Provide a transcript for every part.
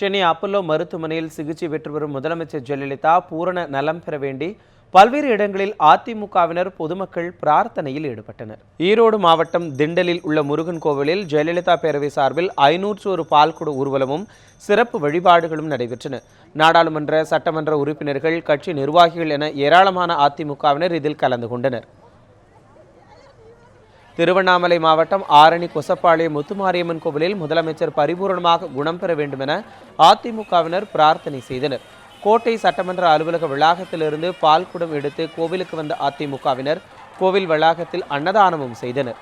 Chennai Apollo மருத்துவமனையில் சிகிச்சை பெற்று வரும் முதலமைச்சர் ஜெயலலிதா பூரண நலம் பெற வேண்டி பல்வேறு இடங்களில் அதிமுகவினர் பொதுமக்கள் பிரார்த்தனையில் ஈடுபட்டனர். ஈரோடு மாவட்டம் திண்டலில் உள்ள முருகன் கோவிலில் ஜெயலலிதா பேரவை சார்பில் ஐநூற்று ஒரு பால்குட ஊர்வலமும் சிறப்பு வழிபாடுகளும் நடைபெற்றன. நாடாளுமன்ற சட்டமன்ற உறுப்பினர்கள் கட்சி நிர்வாகிகள் என ஏராளமான அதிமுகவினர் இதில் கலந்து கொண்டனர். திருவண்ணாமலை மாவட்டம் ஆரணி கொசப்பாளையம் முத்துமாரியம்மன் கோவிலில் முதலமைச்சர் பரிபூரணமாக குணம் பெற வேண்டும் என அதிமுகவினர் பிரார்த்தனை செய்தனர். கோட்டை சட்டமன்ற அலுவலக வளாகத்திலிருந்து பால்குடம் எடுத்து கோவிலுக்கு வந்த அதிமுகவினர் கோவில் வளாகத்தில் அன்னதானமும் செய்தனர்.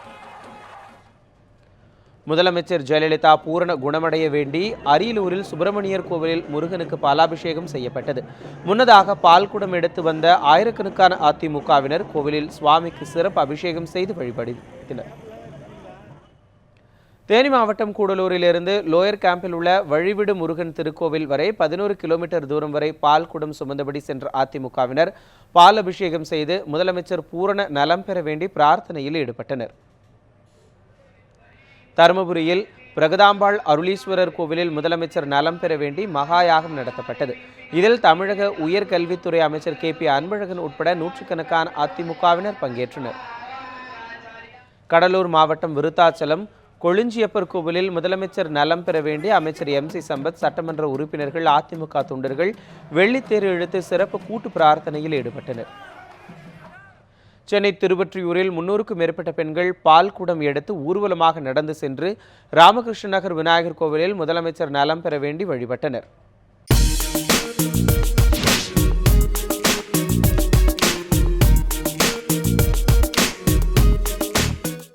முதலமைச்சர் ஜெயலலிதா பூரண குணமடைய வேண்டி அரியலூரில் சுப்பிரமணியர் கோவிலில் முருகனுக்கு பாலாபிஷேகம் செய்யப்பட்டது. முன்னதாக பால்குடம் எடுத்து வந்த ஆயிரக்கணக்கான அதிமுகவினர் கோவிலில் சுவாமிக்கு சிறப்பு அபிஷேகம் செய்து வழிபடுத்தினர். தேனி மாவட்டம் கூடலூரிலிருந்து லோயர் கேம்பில் உள்ள வழிவிடு முருகன் திருக்கோவில் வரை பதினோரு கிலோமீட்டர் தூரம் வரை பால் குடம் சுமந்தபடி சென்ற அதிமுகவினர் பால் அபிஷேகம் செய்து முதலமைச்சர் பூரண நலம் பெற வேண்டி பிரார்த்தனையில் ஈடுபட்டனர். தருமபுரியில் பிரகதாம்பாள் அருளீஸ்வரர் கோவிலில் முதலமைச்சர் நலம் பெற வேண்டி மகாயாகம் நடத்தப்பட்டது. இதில் தமிழக உயர்கல்வித்துறை அமைச்சர் கே. பி. அன்பழகன் உட்பட நூற்றுக்கணக்கான அதிமுகவினர் பங்கேற்றனர். கடலூர் மாவட்டம் விருத்தாச்சலம் கொழுஞ்சியப்பர் கோவிலில் முதலமைச்சர் நலம் பெற வேண்டி அமைச்சர் எம். சி. சம்பத் சட்டமன்ற உறுப்பினர்கள் அதிமுக தொண்டர்கள் வெள்ளித்தேர் இழுத்து சிறப்பு கூட்டு பிரார்த்தனையில் ஈடுபட்டனர். சென்னை திருவொற்றியூரில் முன்னூறுக்கும் மேற்பட்ட பெண்கள் பால் குடம் எடுத்து ஊர்வலமாக நடந்து சென்று ராமகிருஷ்ண நகர் விநாயகர் கோவிலில் முதலமைச்சர் நலம் பெற வேண்டி வழிபட்டனர்.